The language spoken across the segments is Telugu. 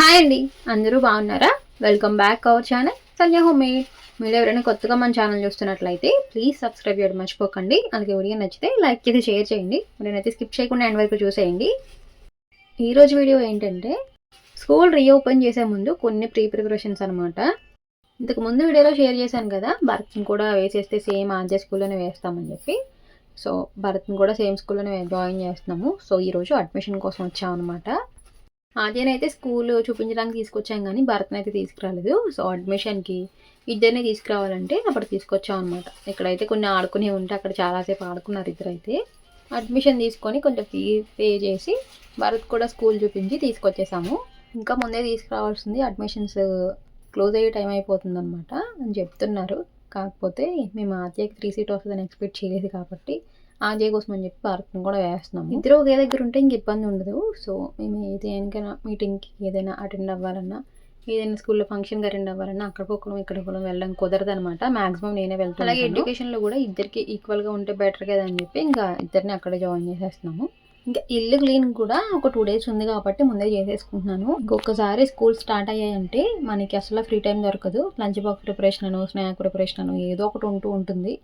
హాయ్ అండి. అందరూ బాగున్నారా? Welcome back our channel Sanjay homemade మీరు ఎవరైనా కొత్తగా మన ఛానల్ చూస్తున్నట్లయితే ప్లీజ్ సబ్స్క్రైబ్ చేయడం మర్చిపోకండి. అలాగే వీడియో నచ్చితే లైక్ చేసి షేర్ చేయండి. నేనైతే స్కిప్ చేయకుండా ఎండ్ వరకు చూసేయండి. ఈరోజు వీడియో ఏంటంటే స్కూల్ రీఓపెన్ చేసే ముందు కొన్ని ప్రీ ప్రిపరేషన్స్ అనమాట ఇంతకు ముందు వీడియోలో షేర్ చేశాను కదా భరత్ని కూడా వేసేస్తే సేమ్ ఆర్జే స్కూల్లోనే వేస్తామని చెప్పి. సో భరత్ని కూడా సేమ్ స్కూల్లోనే జాయిన్ చేస్తున్నాము. సో ఈరోజు అడ్మిషన్ కోసం వచ్చామన్నమాట. ఆద్యనైతే స్కూల్ చూపించడానికి తీసుకొచ్చాం కానీ భరత్ని అయితే తీసుకురాలేదు. సో అడ్మిషన్కి ఇద్దరిని తీసుకురావాలంటే అప్పుడు తీసుకొచ్చాం అనమాట ఇక్కడైతే కొన్ని ఆడుకునే ఉంటే అక్కడ చాలాసేపు ఆడుకున్నారు ఇద్దరైతే. అడ్మిషన్ తీసుకొని కొంచెం ఫీ పే చేసి భరత్ కూడా స్కూల్ చూపించి తీసుకొచ్చేసాము. ఇంకా ముందే తీసుకురావాల్సింది అడ్మిషన్స్ క్లోజ్ అయ్యే టైం అయిపోతుంది అనమాట అని చెప్తున్నారు. కాకపోతే మేము ఆద్యకి త్రీ సీట్ వస్తుందని ఎక్స్పెక్ట్ చేయలేదు కాబట్టి ఆద్య కోసం అని చెప్పి భారత్ని కూడా వేస్తున్నాము ఇద్దరు ఒకే దగ్గర ఉంటే ఇంక ఇబ్బంది ఉండదు. సో మేము ఏదైనా మీటింగ్కి ఏదైనా అటెండ్ అవ్వాలన్నా ఏదైనా స్కూల్లో ఫంక్షన్కి అటెండ్ అవ్వాలన్నా అక్కడికి ఒకరు ఇక్కడికి ఒకరు వెళ్ళడం కుదరదు అనమాట మాక్సిమం నేనే వెళ్తాను అలాగే ఎడ్యుకేషన్లో కూడా ఇద్దరికి ఈక్వల్గా ఉంటే బెటర్ కదా అని చెప్పి ఇంకా ఇద్దరిని అక్కడే జాయిన్ చేసేస్తున్నాము. ఇంకా ఇల్లు క్లీన్ కూడా ఒక టూ డేస్ ఉంది కాబట్టి ముందే చేసేసుకుంటున్నాను. ఇంకొకసారి స్కూల్ స్టార్ట్ అయ్యాయంటే మనకి అసలు ఫ్రీ టైం దొరకదు. లంచ్ బాక్స్ ప్రిపరేషన్ అను స్నాక్ ప్రిపరేషన్ అను ఏదో ఒకటి ఉంటూ ఉంటుంది.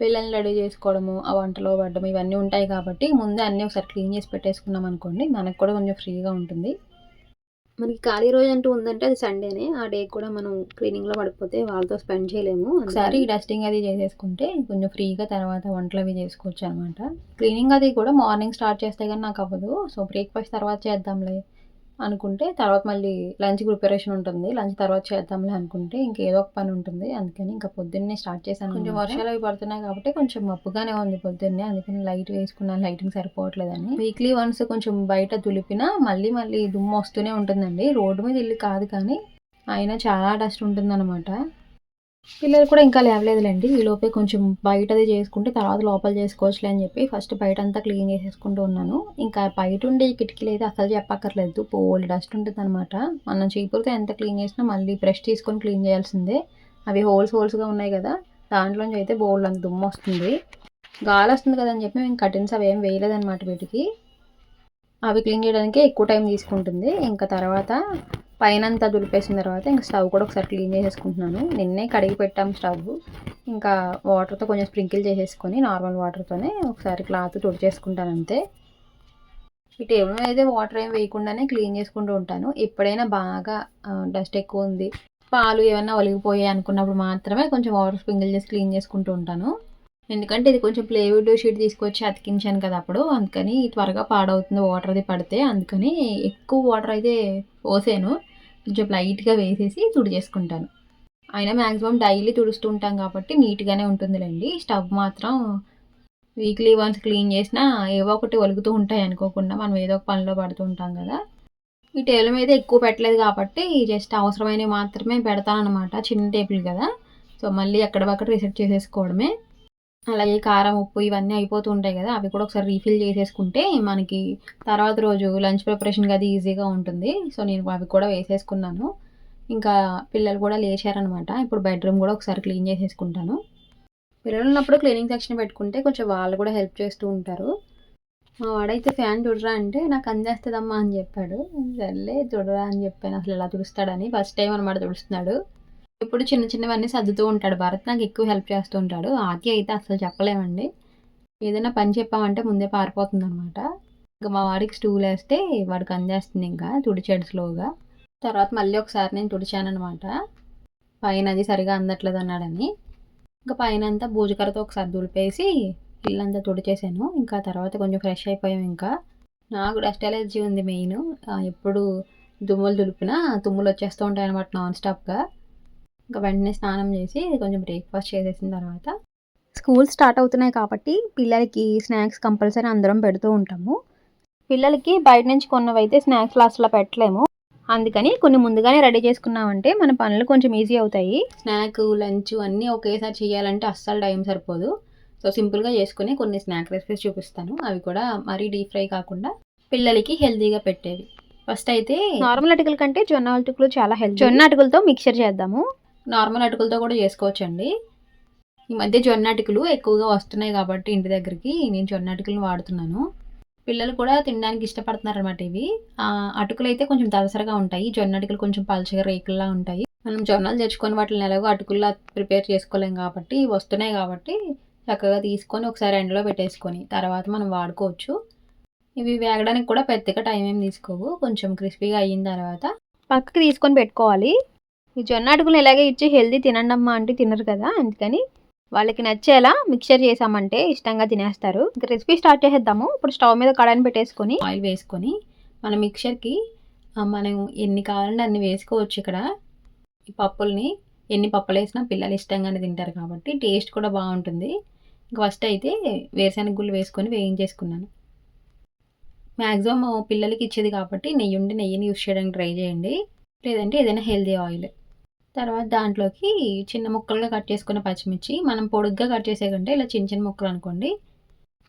పిల్లల్ని రెడీ చేసుకోవడము ఆ వంటలో పడడం ఇవన్నీ ఉంటాయి కాబట్టి ముందే అన్నీ ఒకసారి క్లీన్ చేసి పెట్టేసుకున్నాం అనుకోండి మనకు కూడా కొంచెం ఫ్రీగా ఉంటుంది. మనకి ఖాళీ రోజు అంటూ ఉందంటే అది సండేనే ఆ డే కూడా మనం క్లీనింగ్లో పడిపోతే వాళ్ళతో స్పెండ్ చేయలేము. ఒకసారి డస్టింగ్ అది చేసేసుకుంటే కొంచెం ఫ్రీగా తర్వాత వంటలు అవి చేసుకోవచ్చు అనమాట క్లీనింగ్ అది కూడా మార్నింగ్ స్టార్ట్ చేస్తే కానీ నాకు అవ్వదు. సో బ్రేక్ఫాస్ట్ తర్వాత చేద్దాంలే. అనుకుంటే తర్వాత మళ్ళీ లంచ్ ప్రిపరేషన్ ఉంటుంది. లంచ్ తర్వాత చేద్దాంలే అనుకుంటే ఇంకేదో ఒక పని ఉంటుంది. అందుకని ఇంకా పొద్దున్నే స్టార్ట్ చేశాను కొంచెం వర్షాలు అవి పడుతున్నాయి కాబట్టి కొంచెం మబ్బుగానే ఉంది పొద్దున్నే. అందుకని లైట్ వేసుకున్నాను లైటింగ్ సరిపోవట్లేదని. వీక్లీ వన్స్ కొంచెం బయట దులిపినా మళ్ళీ మళ్ళీ దుమ్ము వస్తూనే ఉంటుందండి. రోడ్డు మీద ఇల్లు కాదు కానీ అయినా చాలా డస్ట్ ఉంటుందన్నమాట. పిల్లలు కూడా ఇంకా లేవలేదులేండి. ఈ లోపే కొంచెం బయటది చేసుకుంటే తర్వాత లోపల చేసుకోవచ్చులే అని చెప్పి ఫస్ట్ బయట అంతా క్లీన్ చేసేసుకుంటూ ఉన్నాను. ఇంకా బయట ఉండే కిటికీలు అయితే అసలు చెప్పక్కర్లేదు. పోల్ డస్ట్ ఉంటుంది అనమాట మనం చీపురుతో ఎంత క్లీన్ చేసినా మళ్ళీ బ్రష్ తీసుకొని క్లీన్ చేయాల్సిందే. అవి హోల్స్ హోల్స్గా ఉన్నాయి కదా. దాంట్లోంచి అయితే బోల్డ్ అంత దుమ్ము వస్తుంది. గాలి వస్తుంది కదా అని చెప్పి మేము కటిన్స్ అవి ఏం వేయలేదన్నమాట వీటికి. అవి క్లీన్ చేయడానికి ఎక్కువ టైం తీసుకుంటుంది. ఇంకా తర్వాత పైన అంతా దులిపేసిన తర్వాత ఇంకా స్టవ్ కూడా ఒకసారి క్లీన్ చేసేసుకుంటున్నాను. నిన్నే కడిగి పెట్టాము స్టవ్. ఇంకా వాటర్తో కొంచెం స్ప్రింకిల్ చేసేసుకొని నార్మల్ వాటర్తోనే ఒకసారి క్లాత్ తుడిచేసుకుంటాను అంతే. ఈ టేబుల్ మీద అయితే వాటర్ ఏం వేయకుండానే క్లీన్ చేసుకుంటూ ఉంటాను. ఎప్పుడైనా బాగా డస్ట్ ఎక్కువ ఉంది. పాలు ఏమన్నా ఒలిగిపోయాయి అనుకున్నప్పుడు మాత్రమే కొంచెం వాటర్ స్ప్రింకిల్ చేసి క్లీన్ చేసుకుంటూ ఉంటాను. ఎందుకంటే ఇది కొంచెం ప్లేవుడ్ షీట్ తీసుకొచ్చి అతికించాను కదా అప్పుడు. అందుకని త్వరగా పాడవుతుంది వాటర్ అది పడితే. అందుకని ఎక్కువ వాటర్ అయితే పోసాను. కొంచెం లైట్గా వేసేసి తుడి చేసుకుంటాను అయినా మ్యాక్సిమం డైలీ తుడుస్తూ ఉంటాం కాబట్టి నీట్గానే ఉంటుందిలేండి. స్టవ్ మాత్రం వీక్లీ వన్స్ క్లీన్ చేసినా ఏవో ఒకటి ఒలుగుతూ ఉంటాయి అనుకోకుండా మనం ఏదో ఒక పనిలో పడుతూ ఉంటాం కదా. ఈ టేబుల్ మీద ఎక్కువ పెట్టలేదు కాబట్టి జస్ట్ అవసరమైనవి మాత్రమే పెడతాను అనమాట చిన్న టేబుల్ కదా. సో మళ్ళీ ఎక్కడ రీసెట్ చేసేసుకోవడమే. అలాగే కారం ఉప్పు ఇవన్నీ అయిపోతూ ఉంటాయి కదా అవి కూడా ఒకసారి రీఫిల్ చేసేసుకుంటే మనకి తర్వాత రోజు లంచ్ ప్రిపరేషన్కి అది ఈజీగా ఉంటుంది. సో నేను అవి కూడా వేసేసుకున్నాను. ఇంకా పిల్లలు కూడా లేచారనమాట. ఇప్పుడు బెడ్రూమ్ కూడా ఒకసారి క్లీన్ చేసేసుకుంటాను. పిల్లలు ఉన్నప్పుడు క్లీనింగ్ సెక్షన్ పెట్టుకుంటే కొంచెం వాళ్ళు కూడా హెల్ప్ చేస్తూ ఉంటారు. మా వాడైతే ఫ్యాన్ చూడరా అంటే నాకు అందేస్తుందమ్మా అని చెప్పాడు. సర్లే చూడరా అని చెప్పాను. అసలు ఎలా తుడుస్తాడని. ఫస్ట్ టైం అనమాట తుడుస్తున్నాడు. ఇప్పుడు చిన్న చిన్నవన్నీ సర్దుతూ ఉంటాడు. భరత్ నాకు ఎక్కువ హెల్ప్ చేస్తూ ఉంటాడు. ఆది అయితే అసలు చెప్పలేమండి. ఏదైనా పని చెప్పామంటే ముందే పారిపోతుంది అనమాట ఇంకా మా వాడికి స్టూల్ వేస్తే వాడికి అందేస్తుంది ఇంకా తుడిచాడు స్లోగా. తర్వాత మళ్ళీ ఒకసారి నేను తుడిచాను అనమాట పైన అది సరిగా అందట్లేదు అన్నాడని. ఇంకా పైన అంతా బూజుకరతో ఒకసారి దులిపేసి ఇల్లంతా తుడిచేసాను. ఇంకా తర్వాత కొంచెం ఫ్రెష్ అయిపోయాం ఇంకా. నాకు డస్ట్ ఎలర్జీ ఉంది మెయిన్. ఎప్పుడు దుమ్ములు దులిపినా తుమ్ములు వచ్చేస్తూ ఉంటాయి అనమాట నాన్ స్టాప్గా ఇంకా వెంటనే స్నానం చేసి కొంచెం బ్రేక్ఫాస్ట్ చేసేసిన తర్వాత స్కూల్ స్టార్ట్ అవుతున్నాయి కాబట్టి పిల్లలకి స్నాక్స్ కంపల్సరీ అందరం పెడుతూ ఉంటాము. పిల్లలకి బయట నుంచి కొన్నవైతే స్నాక్స్ లాస్ట్లో పెట్టలేము. అందుకని కొన్ని ముందుగానే రెడీ చేసుకున్నామంటే మన పనులు కొంచెం ఈజీ అవుతాయి. స్నాక్ లంచ్ అన్నీ ఒకేసారి చేయాలంటే అస్సలు టైం సరిపోదు. సో సింపుల్గా చేసుకుని కొన్ని స్నాక్ రెసిపీస్ చూపిస్తాను. అవి కూడా మరీ డీప్ ఫ్రై కాకుండా పిల్లలకి హెల్తీగా పెట్టేవి. ఫస్ట్ అయితే నార్మల్ అటుకుల కంటే జొన్న అటుకులు చాలా హెల్తీ. జొన్న అటుకులతో మిక్చర్ చేద్దాము. నార్మల్ అటుకులతో కూడా చేసుకోవచ్చండి. ఈ మధ్య జొన్న అటుకులు ఎక్కువగా వస్తున్నాయి కాబట్టి ఇంటి దగ్గరికి నేను జొన్న అటుకులను వాడుతున్నాను. పిల్లలు కూడా తినడానికి ఇష్టపడుతున్నారు అనమాట ఇవి. అటుకులు అయితే కొంచెం దలసరగా ఉంటాయి. జొన్న అటుకులు కొంచెం పలచగా రేకుల్లా ఉంటాయి. మనం జొన్నలు తెచ్చుకొని వాటిని ఎలాగో అటుకుల్లా ప్రిపేర్ చేసుకోలేం కాబట్టి ఇవి వస్తున్నాయి కాబట్టి చక్కగా తీసుకొని ఒకసారి ఎండలో పెట్టేసుకొని తర్వాత మనం వాడుకోవచ్చు. ఇవి వేగడానికి కూడా పెద్దగా టైం ఏం తీసుకోవు. కొంచెం క్రిస్పీగా అయిన తర్వాత పక్కకి తీసుకొని పెట్టుకోవాలి. ఈ జొన్న అటుకులు ఇలాగే ఇచ్చి హెల్దీ తినండమ్మా అంటే తినరు కదా అందుకని వాళ్ళకి నచ్చేలా మిక్చర్ చేసామంటే ఇష్టంగా తినేస్తారు. ఇంకా రెసిపీ స్టార్ట్ చేసేద్దాము. ఇప్పుడు స్టవ్ మీద కడాయిని పెట్టేసుకొని ఆయిల్ వేసుకొని మన మిక్చర్కి మనం ఎన్ని కావాలంటే అన్ని వేసుకోవచ్చు ఇక్కడ. ఈ పప్పుల్ని ఎన్ని పప్పులు వేసినా పిల్లలు ఇష్టంగానే తింటారు కాబట్టి టేస్ట్ కూడా బాగుంటుంది. ఫస్ట్ అయితే వేరుశనగ గుళ్ళు వేసుకొని వేయించేసుకున్నాను. మ్యాక్సిమం పిల్లలకి ఇచ్చేది కాబట్టి నెయ్యి ఉండి నెయ్యిని యూస్ చేయడానికి ట్రై చేయండి. లేదంటే ఏదైనా హెల్దీ ఆయిల్. తర్వాత దాంట్లోకి చిన్న ముక్కలుగా కట్ చేసుకున్న పచ్చిమిర్చి మనం పొడుగ్గా కట్ చేసే కంటే ఇలా చిన్న చిన్న ముక్కలు అనుకోండి.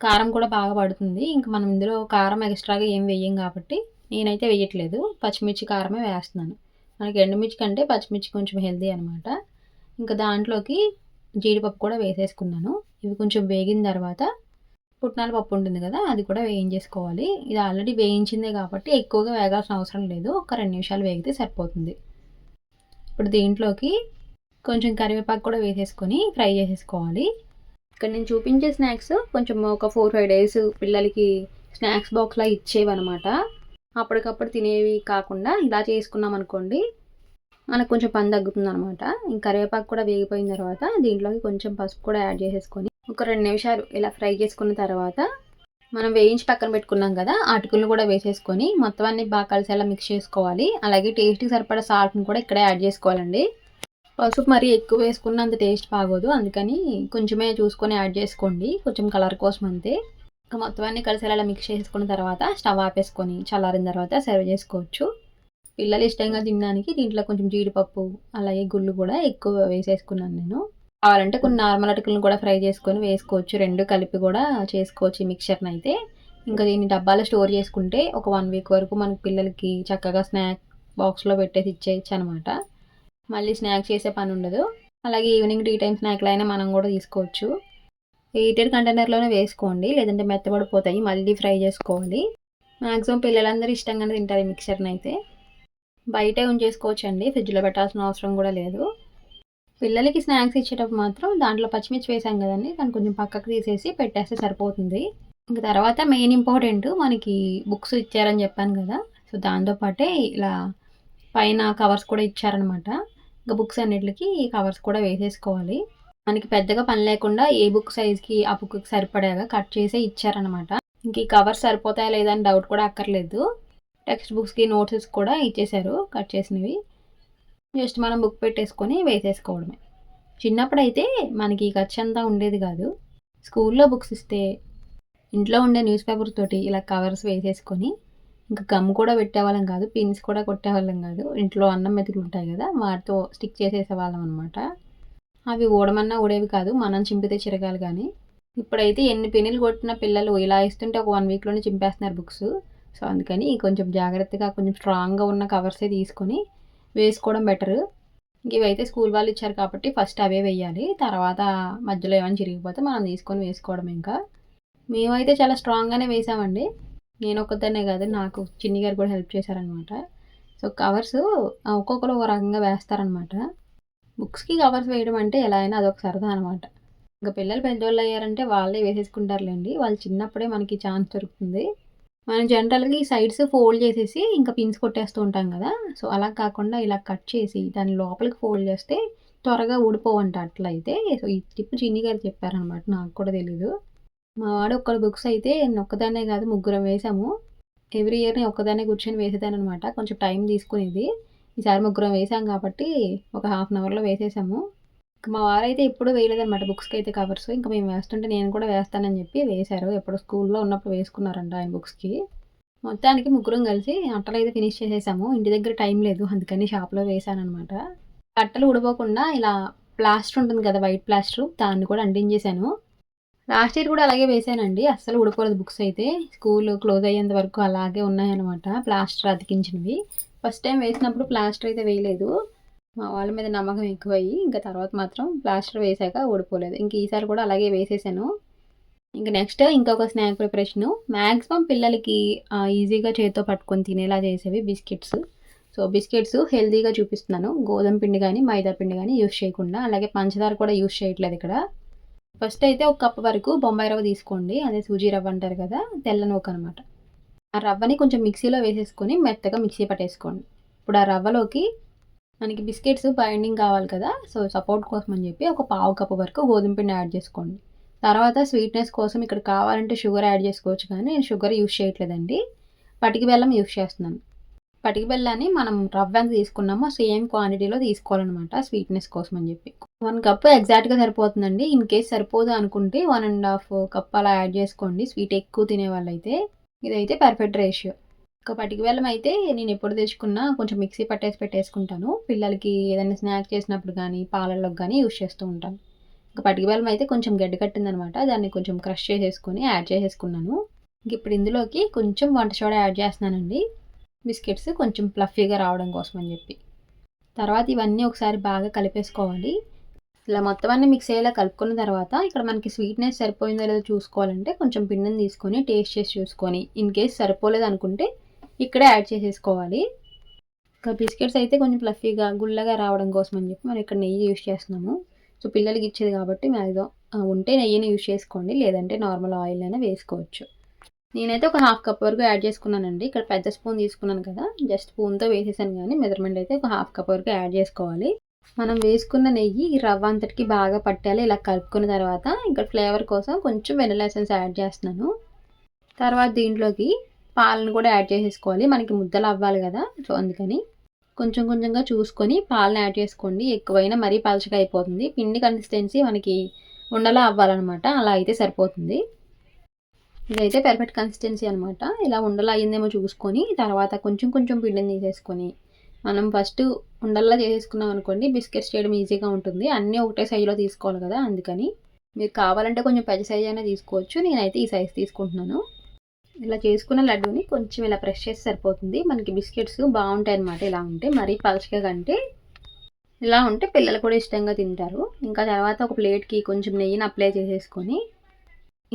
కారం కూడా బాగా పడుతుంది. ఇంకా మనం ఇందులో కారం ఎక్స్ట్రాగా ఏం వేయం కాబట్టి నేనైతే వేయట్లేదు. పచ్చిమిర్చి కారమే వేస్తున్నాను. మనకి ఎండుమిర్చి కంటే పచ్చిమిర్చి కొంచెం హెల్దీ అనమాట ఇంకా దాంట్లోకి జీడిపప్పు కూడా వేసేసుకున్నాను. ఇవి కొంచెం వేగిన తర్వాత పుట్నాల పప్పు ఉంటుంది కదా అది కూడా వేయించేసుకోవాలి ఇది ఆల్రెడీ వేయించిందే కాబట్టి ఎక్కువగా వేగాల్సిన అవసరం లేదు. ఒక రెండు నిమిషాలు వేగితే సరిపోతుంది. ఇప్పుడు దీంట్లోకి కొంచెం కరివేపాకు కూడా వేసేసుకొని ఫ్రై చేసేసుకోవాలి. ఇక్కడ నేను చూపించే స్నాక్స్ కొంచెం ఒక ఫోర్ ఫైవ్ డేస్ పిల్లలకి స్నాక్స్ బాక్స్లా ఇచ్చేవన్నమాట. అప్పటికప్పుడు తినేవి కాకుండా ఇలా చేసుకున్నాం అనుకోండి మనకు కొంచెం పని తగ్గుతుంది అనమాట ఇంకా కరివేపాకు కూడా వేగిపోయిన తర్వాత దీంట్లోకి కొంచెం పసుపు కూడా యాడ్ చేసేసుకొని ఒక రెండు నిమిషాలు ఇలా ఫ్రై చేసుకున్న తర్వాత మనం వేయించి పక్కన పెట్టుకున్నాం కదా అటుకులను కూడా వేసేసుకొని మొత్తం అన్ని బాగా కలిసేలా మిక్స్ చేసుకోవాలి. అలాగే టేస్ట్కి సరిపడా సాల్ట్ని కూడా ఇక్కడే యాడ్ చేసుకోవాలండి. పసుపు మరీ ఎక్కువ వేసుకున్నంత టేస్ట్ బాగోదు అందుకని కొంచెమే చూసుకొని యాడ్ చేసుకోండి. కొంచెం కలర్ కోసం అంతే. ఇంకా మొత్తం అన్ని కలిసేలా మిక్స్ చేసుకున్న తర్వాత స్టవ్ ఆపేసుకొని చల్లారిన తర్వాత సర్వ్ చేసుకోవచ్చు. పిల్లలు ఇష్టంగా తినడానికి దీంట్లో కొంచెం జీడిపప్పు అలాగే గుళ్ళు కూడా ఎక్కువ వేసేసుకున్నాను నేను. కావాలంటే కొన్ని నార్మల్ అటుకులను కూడా ఫ్రై చేసుకొని వేసుకోవచ్చు. రెండు కలిపి కూడా చేసుకోవచ్చు ఈ మిక్చర్ని అయితే. ఇంకా దీన్ని డబ్బాలో స్టోర్ చేసుకుంటే ఒక వన్ వీక్ వరకు మనకి పిల్లలకి చక్కగా స్నాక్ బాక్స్లో పెట్టేసి ఇచ్చేయచ్చు అనమాట మళ్ళీ స్నాక్ చేసే పని ఉండదు. అలాగే ఈవినింగ్ టీ టైం స్నాక్లు అయినా మనం కూడా తీసుకోవచ్చు. ఎయిటెడ్ కంటైనర్లోనే వేసుకోండి. లేదంటే మెత్తబడిపోతాయి. మళ్ళీ ఫ్రై చేసుకోవాలి. మ్యాక్సిమం పిల్లలందరూ ఇష్టంగానే తింటారు ఈ మిక్చర్ని అయితే. బయటే ఉంచేసుకోవచ్చు అండి ఫ్రిడ్జ్లో పెట్టాల్సిన అవసరం కూడా లేదు. పిల్లలకి స్నాక్స్ ఇచ్చేటప్పుడు మాత్రం దాంట్లో పచ్చిమిర్చి వేసాం కదండి దాన్ని కొంచెం పక్కకు తీసేసి పెట్టేస్తే సరిపోతుంది. ఇంకా తర్వాత మెయిన్ ఇంపార్టెంట్ మనకి బుక్స్ ఇచ్చారని చెప్పాను కదా సో దాంతోపాటే ఇలా పైన కవర్స్ కూడా ఇచ్చారనమాట. ఇంకా బుక్స్ అన్నిటికి కవర్స్ కూడా వేసేసుకోవాలి. మనకి పెద్దగా పని లేకుండా ఏ బుక్ సైజ్కి ఆ బుక్కి సరిపడేగా కట్ చేసే ఇచ్చారనమాట. ఇంక ఈ కవర్స్ సరిపోతాయా లేదా అని డౌట్ కూడా అక్కర్లేదు. టెక్స్ట్ బుక్స్కి నోట్స్ కూడా ఇచ్చేశారు కట్ చేసినవి. జస్ట్ మనం బుక్ పెట్టేసుకొని వేసేసుకోవడమే. చిన్నప్పుడైతే మనకి ఖర్చు అంతా ఉండేది కాదు. స్కూల్లో బుక్స్ ఇస్తే ఇంట్లో ఉండే న్యూస్ పేపర్ తోటి ఇలా కవర్స్ వేసేసుకొని ఇంకా గమ్ కూడా పెట్టేవాళ్ళం కాదు పిన్స్ కూడా కొట్టేవాళ్ళం కాదు. ఇంట్లో అన్నం మెతుకులు ఉంటాయి కదా వాటితో స్టిక్ చేసేసేవాళ్ళం అనమాట అవి ఊడమన్నా ఊడేవి కాదు మనం చింపితే చిరగాలి కానీ. ఇప్పుడైతే ఎన్ని పెన్నులు కొట్టిన పిల్లలు ఇలా ఇస్తుంటే ఒక వన్ వీక్లోనే చింపేస్తున్నారు బుక్స్. సో అందుకని కొంచెం జాగ్రత్తగా కొంచెం స్ట్రాంగ్గా ఉన్న కవర్సే తీసుకొని వేసుకోవడం బెటర్ ఇవైతే స్కూల్ వాళ్ళు ఇచ్చారు కాబట్టి ఫస్ట్ అవే వేయాలి. తర్వాత మధ్యలో ఏమైనా చిరిగిపోతే మనం తీసుకొని వేసుకోవడం ఇంకా. మేమైతే చాలా స్ట్రాంగ్గానే వేసామండి. నేను ఒక్కదాన్నే కాదు నాకు చిన్ని గారు కూడా హెల్ప్ చేశారనమాట సో కవర్స్ ఒక్కొక్కరు ఒక రకంగా వేస్తారనమాట బుక్స్కి కవర్స్ వేయడం అంటే ఎలా అయినా అదొక సరదా అనమాట ఇంకా పిల్లలు పెద్దోళ్ళు అయ్యారంటే వాళ్ళే వేసేసుకుంటారులేండి. వాళ్ళు చిన్నప్పుడే మనకి ఛాన్స్ దొరుకుతుంది. మనం జనరల్గా ఈ సైడ్స్ ఫోల్డ్ చేసేసి ఇంకా పిన్స్ కొట్టేస్తూ ఉంటాం కదా. సో అలా కాకుండా ఇలా కట్ చేసి దాని లోపలికి ఫోల్డ్ చేస్తే త్వరగా ఊడిపోవంట అట్లయితే. సో ఈ టిప్ చిన్ని గారు చెప్పారనమాట నాకు కూడా తెలీదు. మా వాడు ఒక్కడ బుక్స్ అయితే నేను ఒక్కదాన్నే కాదు ముగ్గురం వేసాము. ఎవ్రీ ఇయర్ నేను ఒక్కదాన్నే కూర్చొని వేసేదాన్ని అనమాట కొంచెం టైం తీసుకునేది. ఈసారి ముగ్గురం వేసాం కాబట్టి ఒక హాఫ్ అన్ అవర్లో వేసేసాము. మా వారైతే ఎప్పుడు వేయలేదన్నమాట బుక్స్కి అయితే కవర్స్ ఇంకా మేము వేస్తుంటే నేను కూడా వేస్తానని చెప్పి వేశారు. ఎప్పుడు స్కూల్లో ఉన్నప్పుడు వేసుకున్నారంట ఆయన బుక్స్కి మొత్తానికి ముగ్గురం కలిసి అట్టలు అయితే ఫినిష్ చేసేసాము. ఇంటి దగ్గర టైం లేదు. అందుకని షాప్లో వేసానమాట అట్టలు ఉడిపోకుండా ఇలా ప్లాస్టర్ ఉంటుంది కదా వైట్ ప్లాస్టర్ దాన్ని కూడా అంటించేశాను. లాస్ట్ ఇయర్ కూడా అలాగే వేసానండి అస్సలు ఉడిపోలేదు బుక్స్ అయితే. స్కూల్ క్లోజ్ అయ్యేంత వరకు అలాగే ఉన్నాయన్నమాట. ప్లాస్టర్ అతికించినవి. ఫస్ట్ టైం వేసినప్పుడు ప్లాస్టర్ అయితే వేయలేదు. మా వాళ్ళ మీద నమ్మకం ఎక్కువయ్యి ఇంకా తర్వాత మాత్రం ప్లాస్టర్ వేసాక ఊడిపోలేదు. ఇంక ఈసారి కూడా అలాగే వేసేసాను. ఇంకా నెక్స్ట్ ఇంకొక స్నాక్ ప్రిపరేషన్ మ్యాక్సిమం పిల్లలకి ఈజీగా చేతితో పట్టుకొని తినేలా చేసేవి బిస్కెట్స్ సో బిస్కెట్స్ హెల్తీగా చూపిస్తున్నాను. గోధుమ పిండి కానీ మైదా పిండి కానీ యూస్ చేయకుండా అలాగే పంచదార కూడా యూస్ చేయట్లేదు ఇక్కడ. ఫస్ట్ అయితే ఒక కప్ వరకు బొంబాయి రవ్వ తీసుకోండి. అదే సూజీ రవ్వ అంటారు కదా తెల్ల నూక అనమాట ఆ రవ్వని కొంచెం మిక్సీలో వేసేసుకొని మెత్తగా మిక్సీ పట్టేసుకోండి. ఇప్పుడు ఆ రవ్వలోకి మనకి బిస్కెట్స్ బైండింగ్ కావాలి కదా సో సపోర్ట్ కోసం అని చెప్పి ఒక పావు కప్పు వరకు గోధుమ పిండి యాడ్ చేసుకోండి. తర్వాత స్వీట్నెస్ కోసం ఇక్కడ కావాలంటే షుగర్ యాడ్ చేసుకోవచ్చు కానీ నేను షుగర్ యూస్ చేయట్లేదండి. పటికి బెల్లం యూస్ చేస్తున్నాను. పటికి బెల్లాన్ని మనం రవ్వ ఎంత తీసుకున్నామో సేమ్ క్వాంటిటీలో తీసుకోవాలన్నమాట స్వీట్నెస్ కోసం అని చెప్పి. వన్ కప్ ఎగ్జాక్ట్గా సరిపోతుందండి. ఇన్ కేస్ సరిపోదు అనుకుంటే వన్ అండ్ హాఫ్ కప్ అలా యాడ్ చేసుకోండి. స్వీట్ ఎక్కువ తినే వాళ్ళైతే ఇదైతే పర్ఫెక్ట్ రేషియో. ఒక పటికి బెల్లం అయితే నేను ఎప్పుడు తెచ్చుకున్నా కొంచెం మిక్సీ పట్టేసి పెట్టేసుకుంటాను. పిల్లలకి ఏదైనా స్నాక్ చేసినప్పుడు కానీ పాలల్లోకి కానీ యూస్ చేస్తూ ఉంటాను. ఇంకా పటికి బెల్లం అయితే కొంచెం గడ్డి కట్టిందనమాట. దాన్ని కొంచెం క్రష్ చేసేసుకొని యాడ్ చేసేసుకున్నాను. ఇంక ఇప్పుడు ఇందులోకి కొంచెం వంట సోడా యాడ్ చేస్తున్నానండి. బిస్కెట్స్ కొంచెం ఫ్లఫీగా రావడం కోసం అని చెప్పి. తర్వాత ఇవన్నీ ఒకసారి బాగా కలిపేసుకోవాలి. ఇలా మొత్తం అన్ని మిక్స్ అయ్యేలా కలుపుకున్న తర్వాత ఇక్కడ మనకి స్వీట్నెస్ సరిపోయిందో లేదో చూసుకోవాలంటే కొంచెం పిండిని తీసుకొని టేస్ట్ చేసి చూసుకొని ఇన్ కేస్ సరిపోలేదు అనుకుంటే ఇక్కడే యాడ్ చేసేసుకోవాలి. ఇంకా బిస్కెట్స్ అయితే కొంచెం ఫ్లఫీగా గుల్లగా రావడం కోసం అని చెప్పి మనం ఇక్కడ నెయ్యి యూస్ చేస్తున్నాము. సో పిల్లలకి ఇచ్చేది కాబట్టి మ్యాక్సిమం ఉంటే నెయ్యిని యూస్ చేసుకోండి. లేదంటే నార్మల్ ఆయిల్ అయినా వేసుకోవచ్చు. నేనైతే ఒక హాఫ్ కప్ వరకు యాడ్ చేసుకున్నానండి. ఇక్కడ పెద్ద స్పూన్ తీసుకున్నాను కదా జస్ట్ స్పూన్తో వేసేసాను కానీ మెజర్మెంట్ అయితే ఒక హాఫ్ కప్ వరకు యాడ్ చేసుకోవాలి. మనం వేసుకున్న నెయ్యి రవ్వ అంతటికి బాగా పట్టాలి. ఇలా కలుపుకున్న తర్వాత ఇక్కడ ఫ్లేవర్ కోసం కొంచెం వెనిలా ఎసెన్స్ యాడ్ చేస్తున్నాను. తర్వాత దీంట్లోకి పాలను కూడా యాడ్ చేసేసుకోవాలి. మనకి ముద్దలు అవ్వాలి కదా. సో అందుకని కొంచెం కొంచెంగా చూసుకొని పాలను యాడ్ చేసుకోండి. ఎక్కువైనా మరీ పలచగా అయిపోతుంది. పిండి కన్సిస్టెన్సీ మనకి ఉండలా అవ్వాలన్నమాట. అలా అయితే సరిపోతుంది. ఇదైతే పెర్ఫెక్ట్ కన్సిస్టెన్సీ అనమాట ఇలా ఉండలా అయ్యిందేమో చూసుకొని తర్వాత కొంచెం కొంచెం పిండిని తీసేసుకొని మనం ఫస్ట్ ఉండల్లా చేసేసుకున్నాం అనుకోండి బిస్కెట్స్ చేయడం ఈజీగా ఉంటుంది. అన్నీ ఒకటే సైజులో తీసుకోవాలి కదా. అందుకని మీరు కావాలంటే కొంచెం పెద్ద సైజ్ అయినా తీసుకోవచ్చు. నేనైతే ఈ సైజ్ తీసుకుంటున్నాను. ఇలా చేసుకున్న లడ్డూని కొంచెం ఇలా ప్రెస్ చేసి సరిపోతుంది. మనకి బిస్కెట్స్ బాగుంటాయి అనమాట ఇలా ఉంటే మరీ పలచగా కంటే ఇలా ఉంటే పిల్లలు కూడా ఇష్టంగా తింటారు. ఇంకా తర్వాత ఒక ప్లేట్కి కొంచెం నెయ్యిని అప్లై చేసేసుకొని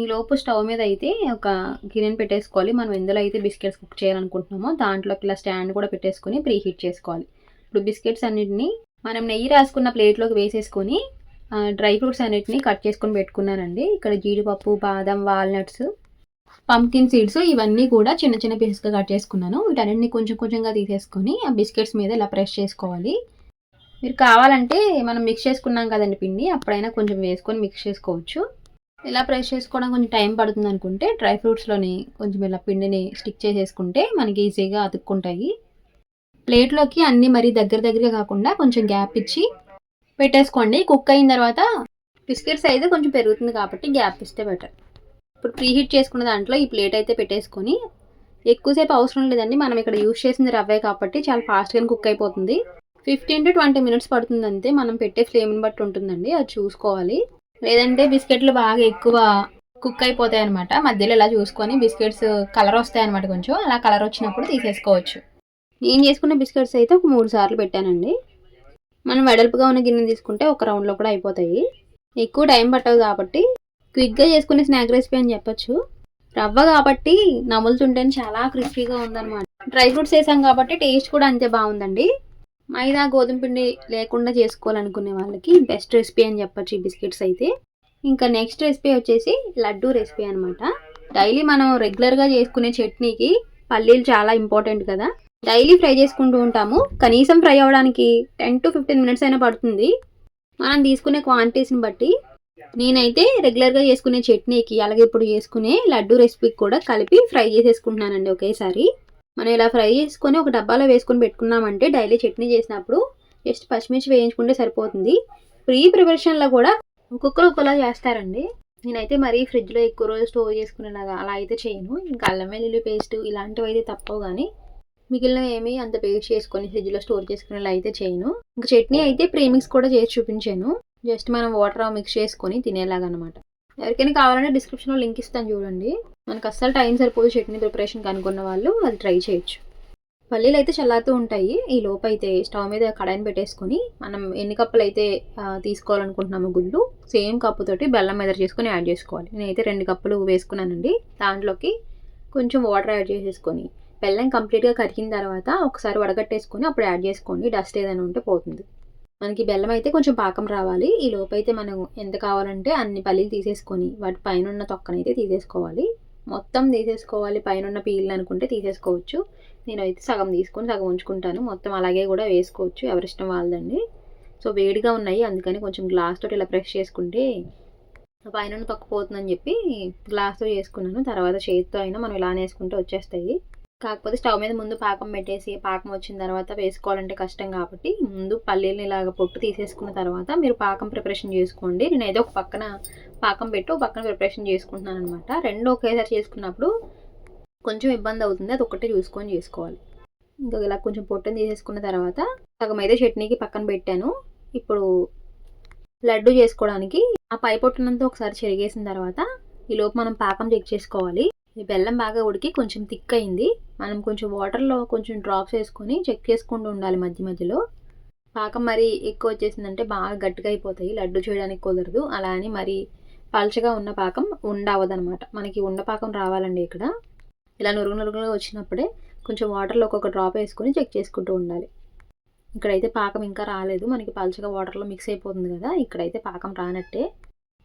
ఈ లోపు స్టవ్ మీద అయితే ఒక గిన్నెని పెట్టేసుకోవాలి. మనం ఎందులో అయితే బిస్కెట్స్ కుక్ చేయాలనుకుంటున్నామో దాంట్లోకి ఇలా స్టాండ్ కూడా పెట్టేసుకొని ప్రీ హీట్ చేసుకోవాలి. ఇప్పుడు బిస్కెట్స్ అన్నిటిని మనం నెయ్యి రాసుకున్న ప్లేట్లోకి వేసేసుకొని డ్రై ఫ్రూట్స్ అన్నిటిని కట్ చేసుకొని పెట్టుకున్నానండి. ఇక్కడ జీడిపప్పు బాదం వాల్నట్స్ పంకిన్ సీడ్స్ ఇవన్నీ కూడా చిన్న చిన్న పీసెస్గా కట్ చేసుకున్నాను. వీటన్నిటిని కొంచెం కొంచెంగా తీసేసుకొని ఆ బిస్కెట్స్ మీద ఇలా ప్రెస్ చేసుకోవాలి. మీరు కావాలంటే మనం మిక్స్ చేసుకున్నాం కదండి పిండి అప్పుడైనా కొంచెం వేసుకొని మిక్స్ చేసుకోవచ్చు. ఇలా ప్రెస్ చేసుకోవడం కొంచెం టైం పడుతుంది అనుకుంటే డ్రై ఫ్రూట్స్లోని కొంచెం ఇలా పిండిని స్టిక్ చేసేసుకుంటే మనకి ఈజీగా అతుక్కుంటాయి. ప్లేట్లోకి అన్నీ మరీ దగ్గర దగ్గరగా కాకుండా కొంచెం గ్యాప్ ఇచ్చి పెట్టేసుకోండి. కుక్ అయిన తర్వాత బిస్కెట్ సైజు కొంచెం పెరుగుతుంది కాబట్టి గ్యాప్ ఇస్తే బెటర్ ఇప్పుడు ప్రీహీట్ చేసుకున్న దాంట్లో ఈ ప్లేట్ అయితే పెట్టేసుకొని ఎక్కువసేపు అవసరం లేదండి. మనం ఇక్కడ యూస్ చేసింది రవ్వే కాబట్టి చాలా ఫాస్ట్గా కుక్ అయిపోతుంది. ఫిఫ్టీన్ టు ట్వంటీ మినిట్స్ పడుతుంది అంతే. మనం పెట్టే ఫ్లేమ్ని బట్టి ఉంటుందండి. అది చూసుకోవాలి. లేదంటే బిస్కెట్లు బాగా ఎక్కువ కుక్ అయిపోతాయి అనమాట మధ్యలో ఇలా చూసుకొని బిస్కెట్స్ కలర్ వస్తాయి అనమాట కొంచెం. అలా కలర్ వచ్చినప్పుడు తీసేసుకోవచ్చు. నేను చేసుకున్న బిస్కెట్స్ అయితే ఒక మూడు సార్లు పెట్టానండి. మనం వెడల్పుగా ఉన్న గిన్నె తీసుకుంటే ఒక రౌండ్లో కూడా అయిపోతాయి. ఎక్కువ టైం పట్టదు కాబట్టి క్విక్గా చేసుకునే స్నాక్ రెసిపీ అని చెప్పొచ్చు. రవ్వ కాబట్టి నములుతుంటేనే చాలా క్రిస్పీగా ఉందన్నమాట. డ్రై ఫ్రూట్స్ వేసాం కాబట్టి టేస్ట్ కూడా అంతే బాగుందండి. మైదా గోధుమ పిండి లేకుండా చేసుకోవాలనుకునే వాళ్ళకి బెస్ట్ రెసిపీ అని చెప్పొచ్చు ఈ బిస్కెట్స్ అయితే. ఇంకా నెక్స్ట్ రెసిపీ వచ్చేసి లడ్డు రెసిపీ అనమాట డైలీ మనం రెగ్యులర్గా చేసుకునే చట్నీకి పల్లీలు చాలా ఇంపార్టెంట్ కదా. డైలీ ఫ్రై చేసుకుంటూ ఉంటాము. కనీసం ఫ్రై అవ్వడానికి టెన్ టు ఫిఫ్టీన్ మినిట్స్ అయినా పడుతుంది. మనం తీసుకునే క్వాంటిటీస్ని బట్టి నేనైతే రెగ్యులర్గా చేసుకునే చట్నీకి అలాగే ఇప్పుడు చేసుకునే లడ్డు రెసిపీకి కూడా కలిపి ఫ్రై చేసేసుకుంటున్నానండి ఒకేసారి. మనం ఇలా ఫ్రై చేసుకొని ఒక డబ్బాలో వేసుకొని పెట్టుకున్నామంటే డైలీ చట్నీ చేసినప్పుడు జస్ట్ పచ్చిమిర్చి వేయించుకుంటే సరిపోతుంది. ప్రీ ప్రిపరేషన్లో కూడా ఒక్కొక్కరు ఒక్కొక్కలా చేస్తారండి. నేనైతే మరీ ఫ్రిడ్జ్లో ఎక్కువ రోజు స్టోర్ చేసుకునేలాగా అలా అయితే చేయను. ఇంకా అల్లం వెల్లుల్లి పేస్ట్ ఇలాంటివి అయితే తప్పవు కానీ మిగిలిన ఏమి అంత పేస్ట్ చేసుకొని ఫ్రిడ్జ్లో స్టోర్ చేసుకునేలా అయితే చేయను. ఇంకా చట్నీ అయితే ప్రీమిక్స్ కూడా చేసి చూపించాను. జస్ట్ మనం వాటర్ మిక్స్ చేసుకొని తినేలాగా అనమాట ఎవరికైనా కావాలంటే డిస్క్రిప్షన్లో లింక్ ఇస్తాను చూడండి. మనకు అస్సలు టైం సరిపోదు చట్నీ ప్రిపరేషన్ కనుక్కున్న వాళ్ళు అది ట్రై చేయొచ్చు. పల్లీలు అయితే చల్లారుతూ ఉంటాయి. ఈ లోపు అయితే స్టవ్ మీద కడాయిని పెట్టేసుకొని మనం ఎన్ని కప్పులు అయితే తీసుకోవాలనుకుంటున్నాము తీసుకోవాలనుకుంటున్నామో గుళ్ళు సేమ్ కప్పుతోటి బెల్లం మెదర్ చేసుకొని యాడ్ చేసుకోవాలి. నేనైతే రెండు కప్పులు వేసుకున్నానండి. దాంట్లోకి కొంచెం వాటర్ యాడ్ చేసేసుకొని బెల్లం కంప్లీట్గా కరిగిన తర్వాత ఒకసారి వడగట్టేసుకొని అప్పుడు యాడ్ చేసుకోండి. డస్ట్ ఏదైనా ఉంటే పోతుంది. మనకి బెల్లం అయితే కొంచెం పాకం రావాలి. ఈ లోపైతే అయితే మనం ఎంత కావాలంటే అన్ని పల్లీలు తీసేసుకొని వాటి పైన ఉన్న తొక్కనైతే తీసేసుకోవాలి. మొత్తం తీసేసుకోవాలి. పైన ఉన్న పీల్ అనుకుంటే తీసేసుకోవచ్చు. నేనైతే సగం తీసుకొని సగం ఉంచుకుంటాను. మొత్తం అలాగే కూడా వేసుకోవచ్చు. ఎవరిష్టం వాళ్ళదండి. సో వేడిగా ఉన్నాయి. అందుకని కొంచెం గ్లాస్ తోటి ఇలా ప్రెష్ చేసుకుంటే పైన ఉన్న తొక్క పోతుందని చెప్పి గ్లాస్తో చేసుకున్నాను. తర్వాత చేతితో అయినా మనం ఇలా వేసుకుంటే వచ్చేస్తాయి. కాకపోతే స్టవ్ మీద ముందు పాకం పెట్టేసి పాకం వచ్చిన తర్వాత వేసుకోవాలంటే కష్టం కాబట్టి ముందు పల్లీలను ఇలాగ పొట్టు తీసేసుకున్న తర్వాత మీరు పాకం ప్రిపరేషన్ చేసుకోండి. నేను ఏదో ఒక పక్కన పాకం పెట్టి ఒక పక్కన ప్రిపరేషన్ చేసుకుంటున్నాను అనమాట రెండు ఒకేసారి చేసుకున్నప్పుడు కొంచెం ఇబ్బంది అవుతుంది. అది ఒకటే చూసుకొని చేసుకోవాలి. ఇంకా ఇలా కొంచెం పొట్టుని తీసేసుకున్న తర్వాత సగం అయితే చట్నీకి పక్కన పెట్టాను. ఇప్పుడు లడ్డు చేసుకోవడానికి ఆ పై పొట్టునంతా ఒకసారి చెరిగేసిన తర్వాత ఈ లోపు మనం పాకం చెక్ చేసుకోవాలి. ఈ బెల్లం బాగా ఉడికి కొంచెం థిక్ అయింది. మనం కొంచెం వాటర్లో కొంచెం డ్రాప్స్ వేసుకొని చెక్ చేసుకుంటూ ఉండాలి మధ్య మధ్యలో. పాకం మరి ఎక్కువ వచ్చేసిందంటే బాగా గట్టిగా అయిపోతాయి. లడ్డు చేయడానికి కుదరదు. అలా అని మరి పలచగా ఉన్న పాకం ఉండవదనమాట మనకి ఉండ పాకం రావాలండి ఇక్కడ. ఇలా నురుగు నురుగులుగా వచ్చినప్పుడే కొంచెం వాటర్లో ఒక్కొక్క డ్రాప్ వేసుకొని చెక్ చేసుకుంటూ ఉండాలి. ఇక్కడైతే పాకం ఇంకా రాలేదు. మనకి పలచగా వాటర్లో మిక్స్ అయిపోతుంది కదా. ఇక్కడైతే పాకం రానట్టే.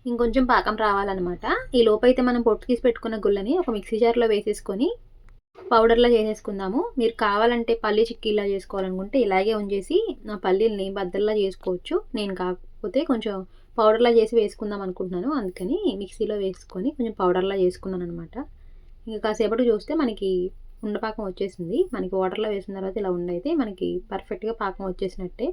ఇంకొంచెం పాకం రావాలన్నమాట. ఈ లోపైతే మనం పొట్టు తీసి పెట్టుకున్న గుళ్ళని ఒక మిక్సీ జార్లో వేసేసుకొని పౌడర్లా చేసేసుకుందాము. మీరు కావాలంటే పల్లి చిక్కీలా చేసుకోవాలనుకుంటే ఇలాగే ఉంచేసి నా పల్లీల్ని బద్దల్లా చేసుకోవచ్చు. నేను కాకపోతే కొంచెం పౌడర్లా చేసి వేసుకుందాం అనుకుంటున్నాను. అందుకని మిక్సీలో వేసుకొని కొంచెం పౌడర్లా చేసుకున్నాను అనమాట ఇంకా కాసేపటి చూస్తే మనకి ఉండపాకం వచ్చేసింది. మనకి వాటర్లో వేసిన తర్వాత ఇలా ఉండైతే మనకి పర్ఫెక్ట్గా పాకం వచ్చేసినట్టే.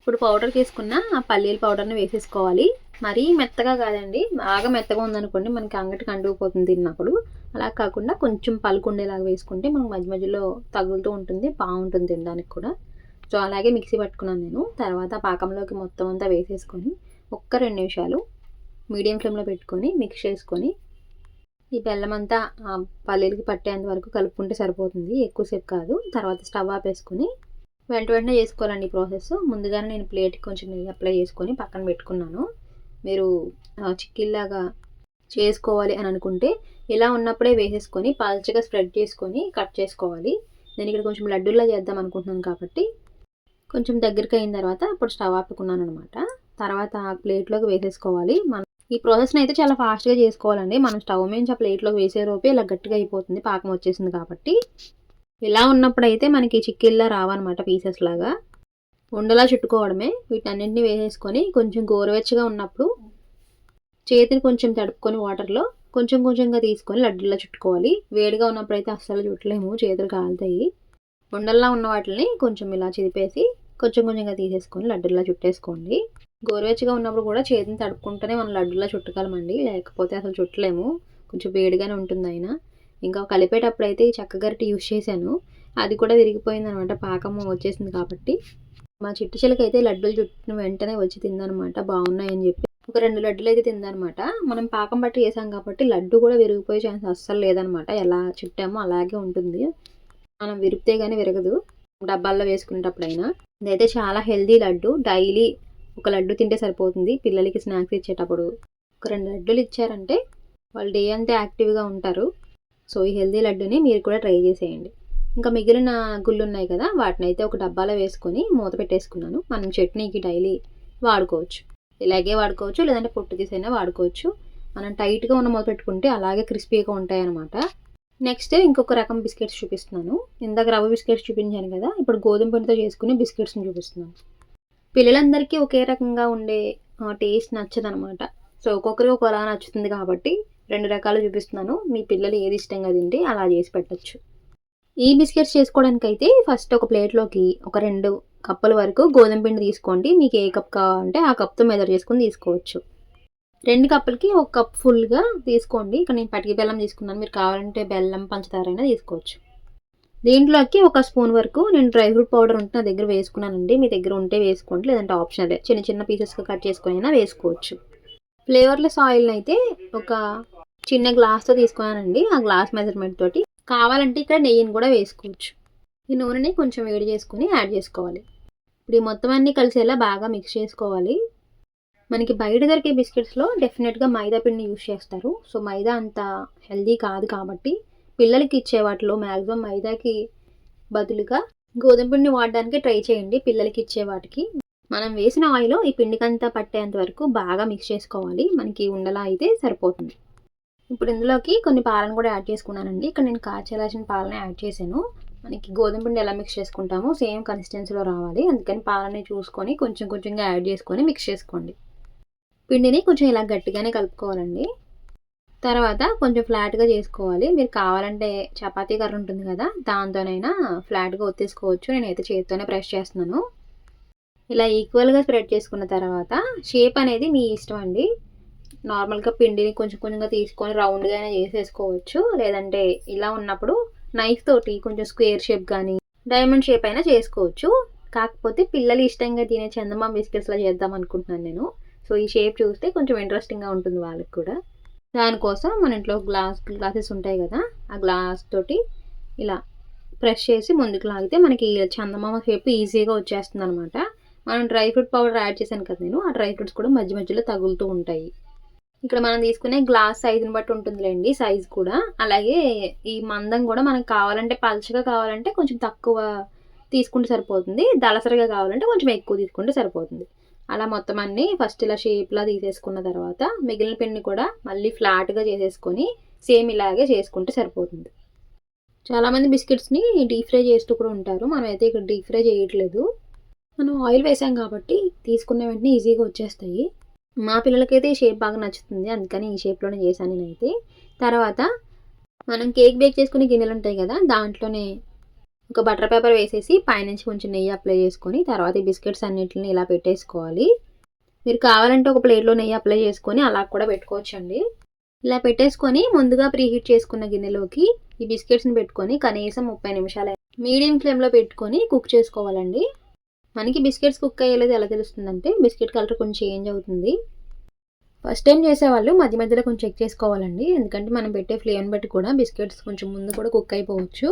ఇప్పుడు పౌడర్ తీసుకున్న ఆ పల్లీల పౌడర్ని వేసేసుకోవాలి. మరీ మెత్తగా కాదండి బాగా మెత్తగా ఉందనుకోండి మనకి అంగటికి అంటుకుపోతుంది తిన్నప్పుడు. అలా కాకుండా కొంచెం పలుకుండేలాగా వేసుకుంటే మనకు మధ్య మధ్యలో తగులుతూ ఉంటుంది బాగుంటుంది తినడానికి కూడా. సో అలాగే మిక్సీ పట్టుకున్నాను నేను. తర్వాత పాకంలోకి మొత్తం అంతా వేసేసుకొని ఒక్క రెండు నిమిషాలు మీడియం ఫ్లేమ్లో పెట్టుకొని మిక్స్ చేసుకొని ఈ బెల్లం అంతా పల్లీలకి పట్టేంత వరకు కలుపుకుంటే సరిపోతుంది. ఎక్కువసేపు కాదు. తర్వాత స్టవ్ ఆపేసుకొని వెంట వెంటనే చేసుకోవాలండి ఈ ప్రాసెస్. ముందుగానే నేను ప్లేట్కి కొంచెం నెయ్యి అప్లై చేసుకొని పక్కన పెట్టుకున్నాను. మీరు చిక్కిల్లాగా చేసుకోవాలి అని అనుకుంటే ఇలా ఉన్నప్పుడే వేసేసుకొని పల్చగా స్ప్రెడ్ చేసుకొని కట్ చేసుకోవాలి. నేను ఇక్కడ కొంచెం లడ్డూలా చేద్దాం అనుకుంటున్నాను కాబట్టి కొంచెం దగ్గరికి అయిన తర్వాత అప్పుడు స్టవ్ ఆపుకున్నాను అనమాట తర్వాత ఆ ప్లేట్లోకి వేసేసుకోవాలి. మనం ఈ ప్రాసెస్ని అయితే చాలా ఫాస్ట్గా చేసుకోవాలండి. మనం స్టవ్ మీద ఆ ప్లేట్లోకి వేసే లోపే ఇలా గట్టిగా అయిపోతుంది పాకం వచ్చేసింది కాబట్టి. ఇలా ఉన్నప్పుడైతే మనకి చిక్కిల్లా రావన్నమాట పీసెస్ లాగా. ఉండలా చుట్టుకోవడమే. వీటన్నింటినీ వేసేసుకొని కొంచెం గోరువెచ్చగా ఉన్నప్పుడు చేతిని కొంచెం తడుపుకొని వాటర్లో కొంచెం కొంచెంగా తీసుకొని లడ్డులా చుట్టుకోవాలి. వేడిగా ఉన్నప్పుడు అయితే అస్సలు చుట్టలేము చేతులు కాలుతాయి. ఉండల్లా ఉన్న వాటిని కొంచెం ఇలా చిదిపేసి కొంచెం కొంచెంగా తీసేసుకొని లడ్డులా చుట్టేసుకోండి. గోరువెచ్చగా ఉన్నప్పుడు కూడా చేతిని తడుపుకుంటేనే మనం లడ్డులా చుట్టగలమండి లేకపోతే అసలు చుట్టలేము. కొంచెం వేడిగానే ఉంటుంది అయినా ఇంకా కలిపేటప్పుడు అయితే ఈ చెక్క యూస్ చేశాను. అది కూడా విరిగిపోయింది అనమాట పాకం వచ్చేసింది కాబట్టి. మా చిట్టు చిలక అయితే లడ్డూలు చుట్టిన వెంటనే వచ్చి తిందనమాట. బాగున్నాయని చెప్పి. ఒక రెండు లడ్డులు అయితే తిందనమాట. మనం పాకం బట్టి చేసాం కాబట్టి లడ్డు కూడా విరిగిపోయే ఛాన్స్ అస్సలు లేదనమాట. ఎలా చుట్టామో అలాగే ఉంటుంది. మనం విరిపితే కానీ విరగదు. డబ్బాల్లో వేసుకునేటప్పుడైనా. ఇదైతే చాలా హెల్దీ లడ్డు. డైలీ ఒక లడ్డు తింటే సరిపోతుంది. పిల్లలకి స్నాక్స్ ఇచ్చేటప్పుడు. ఒక రెండు లడ్డూలు ఇచ్చారంటే వాళ్ళు డే అంతా యాక్టివ్గా ఉంటారు. సో ఈ హెల్దీ లడ్డుని మీరు కూడా ట్రై చేసేయండి. ఇంకా మిగిలిన గుళ్ళు ఉన్నాయి కదా వాటిని అయితే ఒక డబ్బాలో వేసుకొని మూత పెట్టేసుకున్నాను. మనం చట్నీకి డైలీ వాడుకోవచ్చు. ఇలాగే వాడుకోవచ్చు లేదంటే పొట్టు తీసైనా వాడుకోవచ్చు. మనం టైట్గా ఉన్న మూత పెట్టుకుంటే అలాగే క్రిస్పీగా ఉంటాయి అనమాట నెక్స్ట్ ఇంకొక రకం బిస్కెట్స్ చూపిస్తున్నాను. ఇందాక రవ్వ బిస్కెట్స్ చూపించాను కదా ఇప్పుడు గోధుమ పిండితో చేసుకుని బిస్కెట్స్ని చూపిస్తున్నాను. పిల్లలందరికీ ఒకే రకంగా ఉండే టేస్ట్ నచ్చదనమాట సో ఒక్కొక్కరికి ఒకలా నచ్చుతుంది కాబట్టి రెండు రకాలు చూపిస్తున్నాను. మీ పిల్లలు ఏది ఇష్టంగా తింటే అలా చేసి పెట్టచ్చు. ఈ బిస్కెట్స్ చేసుకోవడానికి అయితే ఫస్ట్ ఒక ప్లేట్లోకి ఒక రెండు కప్పుల వరకు గోధుమ పిండి తీసుకోండి. మీకు ఏ కప్ కావాలంటే ఆ కప్తో మెదర్ చేసుకుని తీసుకోవచ్చు. రెండు కప్పులకి ఒక కప్ ఫుల్గా తీసుకోండి. ఇక్కడ నేను పటికి బెల్లం తీసుకున్నాను. మీరు కావాలంటే బెల్లం పంచదార అయినా తీసుకోవచ్చు. దీంట్లోకి ఒక స్పూన్ వరకు నేను డ్రై ఫ్రూట్ పౌడర్ ఉంటే నా దగ్గర వేసుకున్నానండి. మీ దగ్గర ఉంటే వేసుకోండి. లేదంటే ఆప్షనల్. చిన్న చిన్న పీసెస్గా కట్ చేసుకొని అయినా వేసుకోవచ్చు. ఫ్లేవర్లెస్ ఆయిల్ని అయితే ఒక చిన్న గ్లాస్తో తీసుకున్నానండి ఆ గ్లాస్ మెజర్మెంట్ తోటి. కావాలంటే ఇక్కడ నెయ్యిని కూడా వేసుకోవచ్చు. ఈ నూనెని కొంచెం వేడి చేసుకొని యాడ్ చేసుకోవాలి. ఇప్పుడు ఈ మొత్తం అన్నీ కలిసేలా బాగా మిక్స్ చేసుకోవాలి. మనకి బయట దొరికే బిస్కెట్స్లో డెఫినెట్గా మైదా పిండిని యూస్ చేస్తారు. సో మైదా అంత హెల్దీ కాదు కాబట్టి పిల్లలకి ఇచ్చే వాటిలో మ్యాక్సిమం మైదాకి బదులుగా గోధుమ పిండి వాడడానికి ట్రై చేయండి పిల్లలకి ఇచ్చే వాటికి. మనం వేసిన ఆయిల్ ఈ పిండికంతా పట్టేంత వరకు బాగా మిక్స్ చేసుకోవాలి. మనకి ఉండలా అయితే సరిపోతుంది. ఇప్పుడు ఇందులోకి కొన్ని పాలను కూడా యాడ్ చేసుకున్నానండి. ఇక్కడ నేను కాచేలాసిన పాలని యాడ్ చేశాను. మనకి గోధుమ పిండి ఎలా మిక్స్ చేసుకుంటామో సేమ్ కన్సిస్టెన్సీలో రావాలి. అందుకని పాలని చూసుకొని కొంచెం కొంచెంగా యాడ్ చేసుకొని మిక్స్ చేసుకోండి. పిండిని కొంచెం ఇలా గట్టిగానే కలుపుకోవాలండి. తర్వాత కొంచెం ఫ్లాట్గా చేసుకోవాలి. మీరు కావాలంటే చపాతీ కర్ర ఉంటుంది కదా దాంతోనైనా ఫ్లాట్గా ఒత్తేసుకోవచ్చు. నేనైతే చేతితోనే ప్రెస్ చేస్తున్నాను. ఇలా ఈక్వల్గా స్ప్రెడ్ చేసుకున్న తర్వాత షేప్ అనేది మీ ఇష్టం అండి. నార్మల్గా పిండిని కొంచెం కొంచెంగా తీసుకొని రౌండ్గా అయినా చేసేసుకోవచ్చు. లేదంటే ఇలా ఉన్నప్పుడు నైఫ్ తోటి కొంచెం స్క్వేర్ షేప్ కానీ డైమండ్ షేప్ అయినా చేసుకోవచ్చు. కాకపోతే పిల్లలు ఇష్టంగా తినే చందమామ బిస్కెట్స్లో చేద్దాం అనుకుంటున్నాను నేను. సో ఈ షేప్ చూస్తే కొంచెం ఇంట్రెస్టింగ్గా ఉంటుంది వాళ్ళకి కూడా. దానికోసం మన ఇంట్లో గ్లాస్ గ్లాసెస్ ఉంటాయి కదా ఆ గ్లాస్ తోటి ఇలా ప్రెస్ చేసి ముందుకు లాగితే మనకి చందమామ షేప్ ఈజీగా వచ్చేస్తుంది అనమాట మనం డ్రై ఫ్రూట్ పౌడర్ యాడ్ చేశాను కదా నేను ఆ డ్రై ఫ్రూట్స్ కూడా మధ్య మధ్యలో తగులుతూ ఉంటాయి. ఇక్కడ మనం తీసుకునే గ్లాస్ సైజుని బట్టి ఉంటుందిలేండి సైజ్ కూడా. అలాగే ఈ మందం కూడా మనకు కావాలంటే పల్చగా కావాలంటే కొంచెం తక్కువ తీసుకుంటే సరిపోతుంది దళసరిగా కావాలంటే కొంచెం ఎక్కువ తీసుకుంటే సరిపోతుంది. అలా మొత్తం అన్ని ఫస్ట్ ఇలా షేప్లా తీసేసుకున్న తర్వాత మిగిలిన పిండి కూడా మళ్ళీ ఫ్లాట్గా చేసేసుకొని సేమ్ ఇలాగే చేసుకుంటే సరిపోతుంది. చాలామంది బిస్కెట్స్ని డీప్ ఫ్రై చేస్తూ కూడా ఉంటారు మనం అయితే ఇక్కడ డీప్ ఫ్రై చేయట్లేదు. మనం ఆయిల్ వేసాం కాబట్టి తీసుకున్న వెంటనే ఈజీగా వచ్చేస్తాయి. మా పిల్లలకైతే ఈ షేప్ బాగా నచ్చుతుంది. అందుకని ఈ షేప్లోనే చేశాను నేనైతే. తర్వాత మనం కేక్ బేక్ చేసుకునే గిన్నెలు ఉంటాయి కదా దాంట్లోనే ఒక బటర్ పేపర్ వేసేసి పైనుంచి కొంచెం నెయ్యి అప్లై చేసుకొని తర్వాత ఈ బిస్కెట్స్ అన్నిటిని ఇలా పెట్టేసుకోవాలి. మీరు కావాలంటే ఒక ప్లేట్లో నెయ్యి అప్లై చేసుకొని అలా కూడా పెట్టుకోవచ్చండి. ఇలా పెట్టేసుకొని ముందుగా ప్రీహీట్ చేసుకున్న గిన్నెలోకి ఈ బిస్కెట్స్ని పెట్టుకొని కనీసం ముప్పై నిమిషాలు మీడియం ఫ్లేమ్లో పెట్టుకొని కుక్ చేసుకోవాలండి. మనకి బిస్కెట్స్ కుక్ అయ్యేది ఎలా తెలుస్తుందంటే బిస్కెట్ కలర్ కొంచెం చేంజ్ అవుతుంది. ఫస్ట్ టైం చేసేవాళ్ళు మధ్య మధ్యలో కొంచెం చెక్ చేసుకోవాలండి. ఎందుకంటే మనం పెట్టే ఫ్లేమ్ని బట్టి కూడా బిస్కెట్స్ కొంచెం ముందు కూడా కుక్ అయిపోవచ్చు.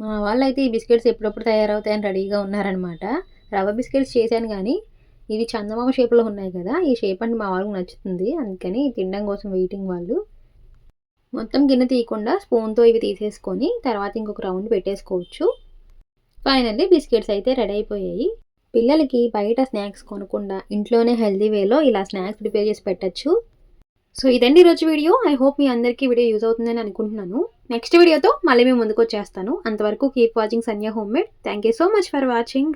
మా వాళ్ళు అయితే ఈ బిస్కెట్స్ ఎప్పుడప్పుడు తయారవుతాయని రెడీగా ఉన్నారనమాట రవ్వ బిస్కెట్స్ చేశాను కానీ ఇవి చందమామ షేప్లో ఉన్నాయి కదా ఈ షేప్ అంటే మా వాళ్ళకి నచ్చుతుంది. అందుకని తినడం కోసం వెయిటింగ్ వాళ్ళు. మొత్తం గిన్నె తీయకుండా స్పూన్తో ఇవి తీసేసుకొని తర్వాత ఇంకొక రౌండ్ పెట్టేసుకోవచ్చు. ఫైనల్లీ బిస్కెట్స్ అయితే రెడీ అయిపోయాయి. పిల్లలకి బయట స్నాక్స్ కొనకుండా ఇంట్లోనే హెల్దీ వేలో ఇలా స్నాక్స్ ప్రిపేర్ చేసి పెట్టచ్చు. సో ఇదండి ఈరోజు వీడియో. ఐ హోప్ మీ అందరికీ వీడియో యూజ్ అవుతుందని అనుకుంటున్నాను. నెక్స్ట్ వీడియోతో మళ్ళీ మేము ముందుకు వచ్చేస్తాను. అంతవరకు keep watching Sanya homemade. Thank you so much for watching.